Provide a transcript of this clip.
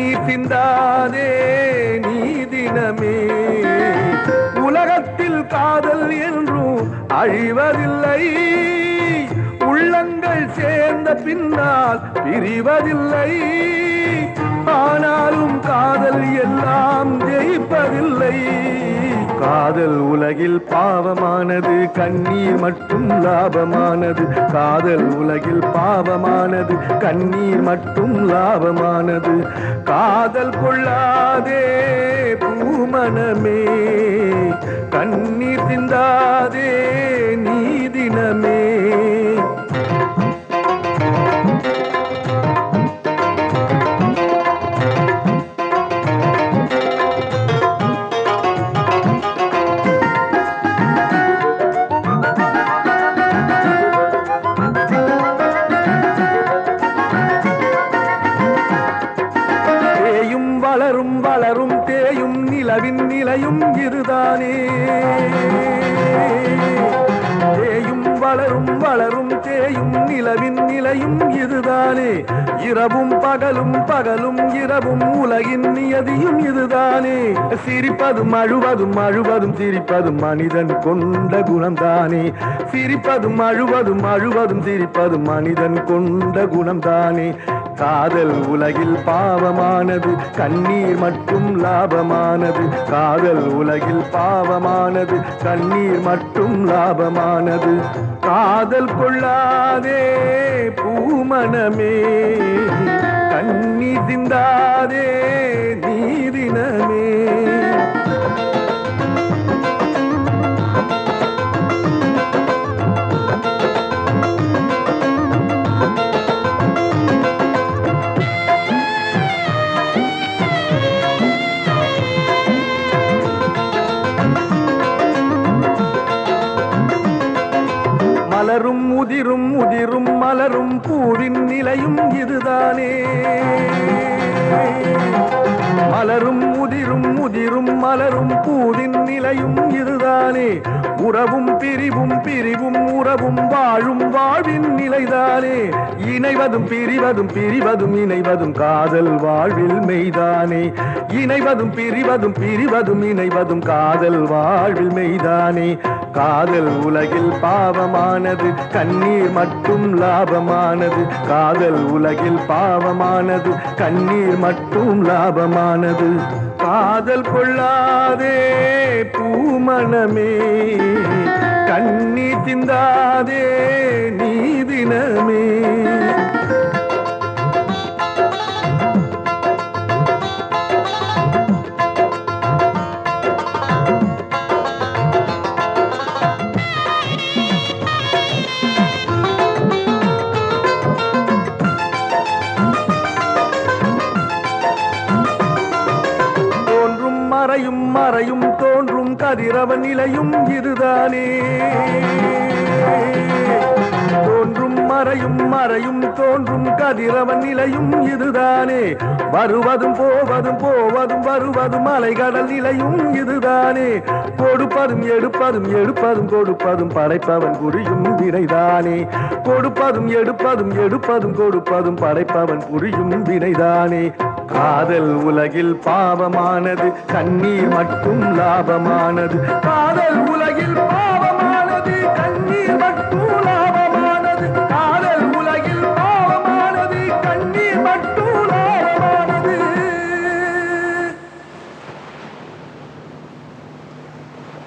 கண்ணீர் சிந்தாதே நீ தினமே. உலகத்தில் காதல் என்றும் அழிவதில்லை. உள்ளங்கள் சேர்ந்த பின்னால் பிரிவதில்லை. ஆனாலும் காதல் எல்லாம் ஜெயிப்பதில்லை. காதல் உலகில் பாவமானது கண்ணீர் மட்டும் லாபமானது. காதல் உலகில் பாவமானது கண்ணீர் மட்டும் லாபமானது. காதல் கொள்ளாதே பூமனமே கண்ணீர் சிந்தாதே நீதினமே தேயும் வளரும் வளரும் தேயும் நிலவின் நிலையும் இருதானே. தேயும் வளரும் வளரும் தேயும் நிலவின் நிலையும் இதுதானே இரவும் பகலும் பகலும் இரவும் உலகின் நியதியும் இதுதானே சிரிப்பதும் அழுவதும் அழுவதும் சிரிப்பதும் மனிதன் கொண்ட குணம்தானே. சிரிப்பதும் அழுவதும் அழுவதும் சிரிப்பதும் மனிதன் கொண்ட குணம்தானே. காதல் உலகில் பாவமானது கண்ணீர் மட்டும் லாபமானது. காதல் உலகில் பாவமானது கண்ணீர் மட்டும் லாபமானது. காதல் கொள்ளாதே பூமனமே கண்ணீர் திந்தாதே நீதினமே மலரும் உதிரும் உதிரும் மலரும் பூவின் நிலையும் இதுதானே. மலரும் உதிரும் உதிரும் மலரும் பூவின் நிலையும் இதுதானே. உறவும் பிரிவும் பிரிவும் உறவும் வாழும் வாழ்வின் நிலைதானே. இணைவதும் பிரிவதும் பிரிவதும் இணைவதும் காதல் வாழ்வில் மெய்தானே. இணைவதும் பிரிவதும் பிரிவதும் இணைவதும் காதல் வாழ்வில் மெய்தானே. காதல் உலகில் பாவமானது கண்ணீர் மட்டும் லாபமானது. காதல் உலகில் பாவமானது கண்ணீர் மட்டும் லாபமானது. காதல் கொள்ளாதே பூமணமே கண்ணி திந்தாதே நீதினமே தோன்றும் மறையும் தோன்றும் கதிரவன் நிலையும் இதுதானே. தோன்றும் மறையும் மறையும் தோன்றும் கதிரவன் நிலையும் இதுதானே. வருவதும் போவதும் போவதும் வருவதும் மலைகடல் நிலையும் இதுதானே. கொடுப்பதும் எடுப்பதும் எடுப்பதும் கொடுப்பதும் படைப்பவன் புரியும் வினைதானே. கொடுப்பதும் எடுப்பதும் எடுப்பதும் கொடுப்பதும் படைப்பவன் புரியும் வினைதானே. காதல் உலகில் பாவமானது கண்ணீர் மட்டும் லாபமானது. காதல் உலகில் பாவமானது கண்ணீர் மட்டும் லாபம்